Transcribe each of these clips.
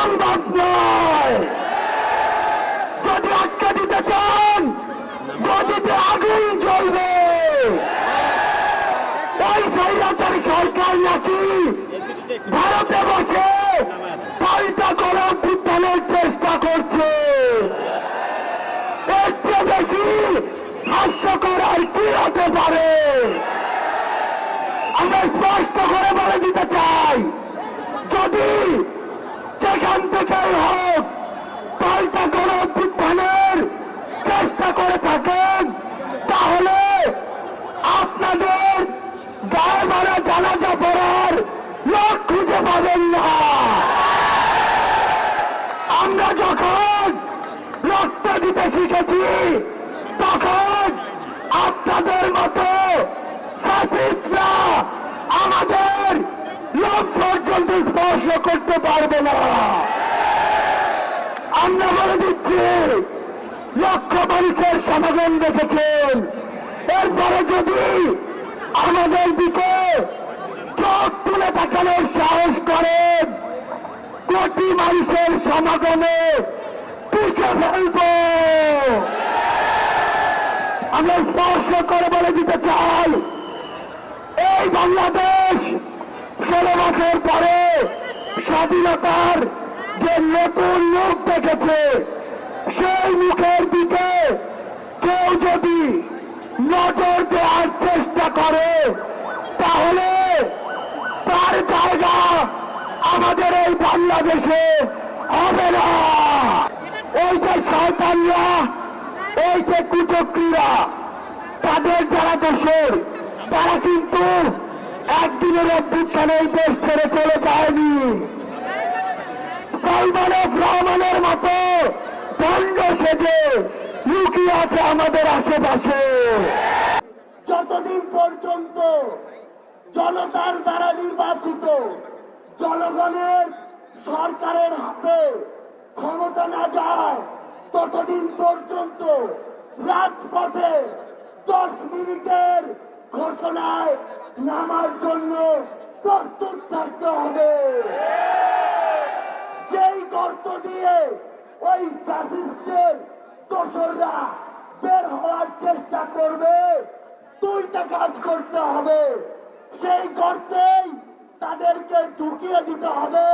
সম্ভব নয়। যদি আটকে দিতে চান, গদিতে আগুন জ্বলবে। ওই স্বৈরাচারী সরকার নাকি ভারতে বসে পাল্টা করা অভ্যুত্থানের চেষ্টা করছে? এর চেয়ে বেশি হাস্যকর আর কি হতে পারে? আমরা স্পষ্ট করে বলে দিতে চাই যদি যেখান থেকেই হোক পাল্টা করে অভ্যুত্থানের চেষ্টা করে থাকেন তাহলে আপনাদের গায়ে মারা জানাজা পড়ার লোক খুঁজে পাবেন না আমরা যখন রক্ত দিতে শিখেছি, তখন আপনাদের মতো আমাদের লোক পর্যন্ত স্পর্শ করতে পারবে না। আমরা বলে দিচ্ছি, লক্ষ মানুষের সমাগম দেখেছেন। এরপরে যদি আমাদের দিকে চোখ তুলে তাকানোর সাহস করেন কোটি মানুষের সমাগমে পুষে ফেলব। আমরা স্পর্শ করে বলে দিতে চাই, এই বাংলাদেশ ষোলো বছর পরে স্বাধীনতার যে নতুন লোক দেখেছে, সেই মুখের দিকে কেউ যদি নজর দেওয়ার চেষ্টা করে তাহলে তার জায়গা আমাদের এই বাংলাদেশে হবে না। ওই যে শয়তানরা, ওই যে কুচক্রীরা, তাদের যারা দেশের তারা কিন্তু একদিনের অভ্যুত্থানে এই দেশ ছেড়ে চলে যায়নি। সালমান এফ রহমানের মতো দণ্ড সেজে লুকিয়ে আছে আমাদের আশেপাশে। যতদিন পর্যন্ত জনতার দ্বারা নির্বাচিত জনগণের সরকারের হাতে ক্ষমতা না যায়, ততদিন পর্যন্ত রাজপথে দশ মিনিটের ঘোষণায় নামার জন্য প্রস্তুত থাকতে হবে। যেই গর্ত দিয়ে ওই ফ্যাসিস্টের দোসররা বের হওয়ার চেষ্টা করবে, দুইটা কাজ করতে হবে। সেই গর্তেই তাদেরকে ঢুকিয়ে দিতে হবে।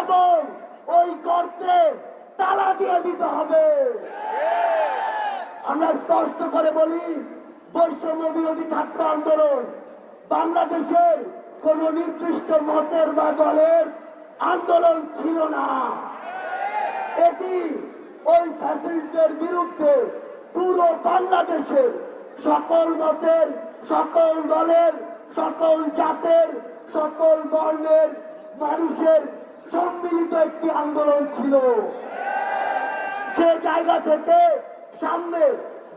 এবং ওই গর্তে তালা দিয়ে দিতে হবে। আমরা স্পষ্ট করে বলি, বৈষম্য বিরোধী ছাত্র আন্দোলন বাংলাদেশের কোন নির্দিষ্ট মতের বা দলের আন্দোলন ছিল না। এটি ওই ফ্যাসিলিটির বিরুদ্ধে পুরো বাংলাদেশের সকল মতের, সকল দলের সকল জাতের, সকল বর্ণের, মানুষের সম্মিলিত একটি আন্দোলন ছিল। সে জায়গা থেকে সামনে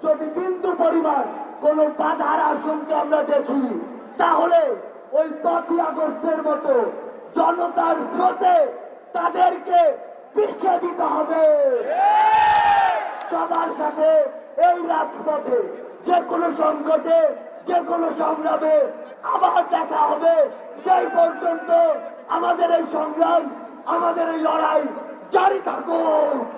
যদি বিন্দু পরিমাণ কোন বাধার আশঙ্কা আমরা দেখি, তাহলে ওই পাঁচই আগস্টের মতো জনতার স্রোতে তাদেরকে পিছিয়ে দিতে হবে। সবার সাথে এই রাজপথে যে কোনো সংকটে, যে কোনো সংগ্রামে আবার দেখা হবে। সেই পর্যন্ত আমাদের এই সংগ্রাম আমাদের এই লড়াই জারি থাকুক।